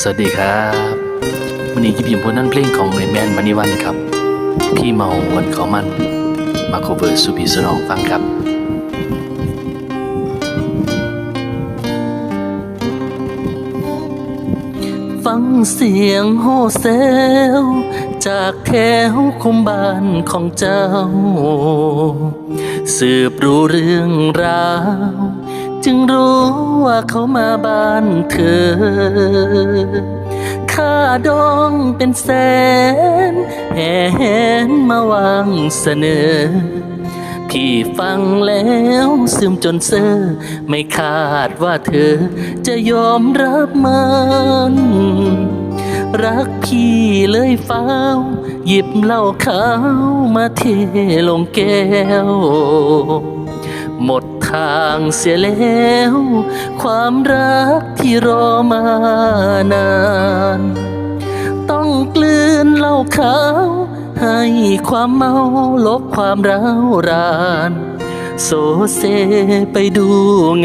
สวัสดีครับวันนี้ยิบยิมพลนั่นเพลงของแมนแมนมานิวันครับ พี่เมาวันขามัน มาโคเวอร์สุพีสนองฟังครับฟังเสียงโฮเซล จากแถวคุมบ้านของเจ้า สืบรู้เรื่องราว จึงรู้ว่าเขามาบ้านเธอค่าดองเป็นแสนแห่แหนมาวางเสนอ พี่ฟังแล้วซึมจนเซอไม่คาดว่าเธอจะยอมรับมันรักพี่เลยฟ้า หยิบเหล้าขาวมาเทลงแก้ว หมด ทางเสียแล้ว ความรักที่รอมานาน ต้องกลืนเหล้าขาวให้ความเมาลบความร้าวรานโซเซไปดู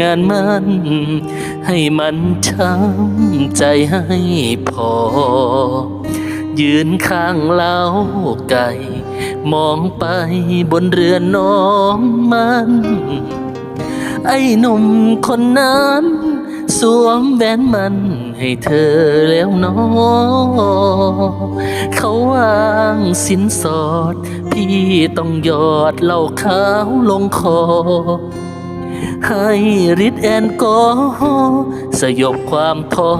งานมัน ให้มันช้ำใจให้พอ ยืนข้างเล้าไก่ มองไปบนเรือนน้องมัน ไอ้หนุ่มคนนั้น สวมแหวนมันให้เธอแล้วนอเขาวางสินสอด พี่ต้องหยอดเหล้าขาวลงคอ ให้ฤทธิ์แอนกอฮอสยบความท้อ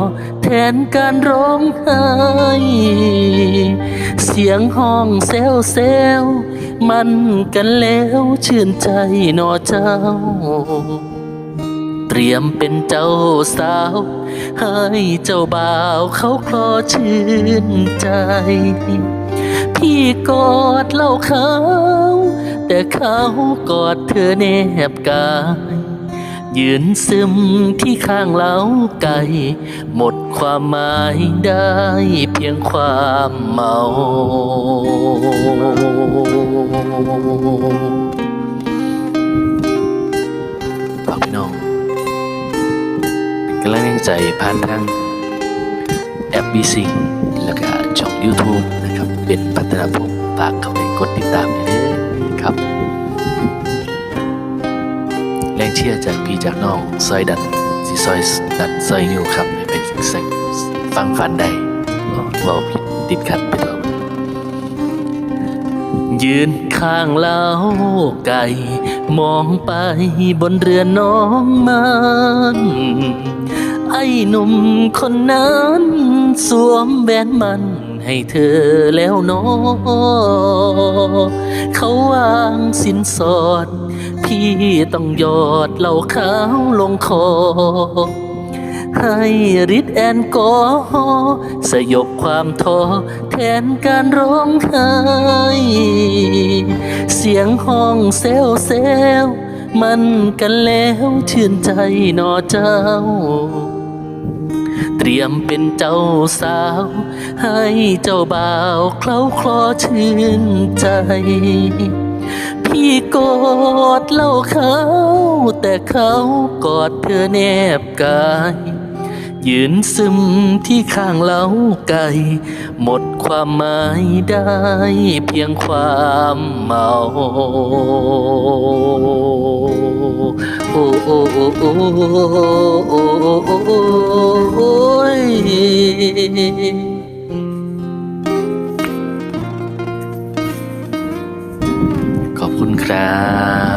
แทนการร้องไห้ เสียงห้องเซลเซล มันกันแล้วชื่นใจหนอเจ้า เตรียมเป็นเจ้าสาว ให้เจ้าบ่าวเขาคลอชื่นใจ พี่กอดเล่าเขา แต่เขากอดเธอแนบกาย ยืนซึมที่ข้างเล้าไก่ หมดความหมายได้เพียงความเมาฝากพี่น้องเป็นกำลังใจผ่านทางแอปบีซิงแล้วก็ช่อง YouTube นะครับ เป็นพัฒนาพงศ์ฝากเข้าไปกดติดตามด้วยเด้อครับ ชียร์จากพี่จากน้องซอยดันสิซอยดันซอยนิวครับให้เป็นสังฟังฟันได้เว่าผิดติดขัดไปตัวยืนข้างเล้าไก่ มองไปบนเรือนน้องมันไอ้หนุ่มคนนั้น สวมแหวนมันให้เธอแล้วเนอเขาวางสินสอด พี่ต้องหยอดเหล้าขาวลงคอ ให้ฤทธิ์แอนกอฮอสยบความท้อแทนการร้องไห้เสียงห้องเซลเซลมันกันแล้วชื่นใจนอเจ้า เตรียมเป็นเจ้าสาว ให้เจ้าบ่าวเคล้าคลอชื่นใจ กอดเล่าเขา แต่เขากอดเธอแนบกาย ยืนซึมที่ข้างเล้าไก่ หมดความหมายได้เพียงความเมา 山。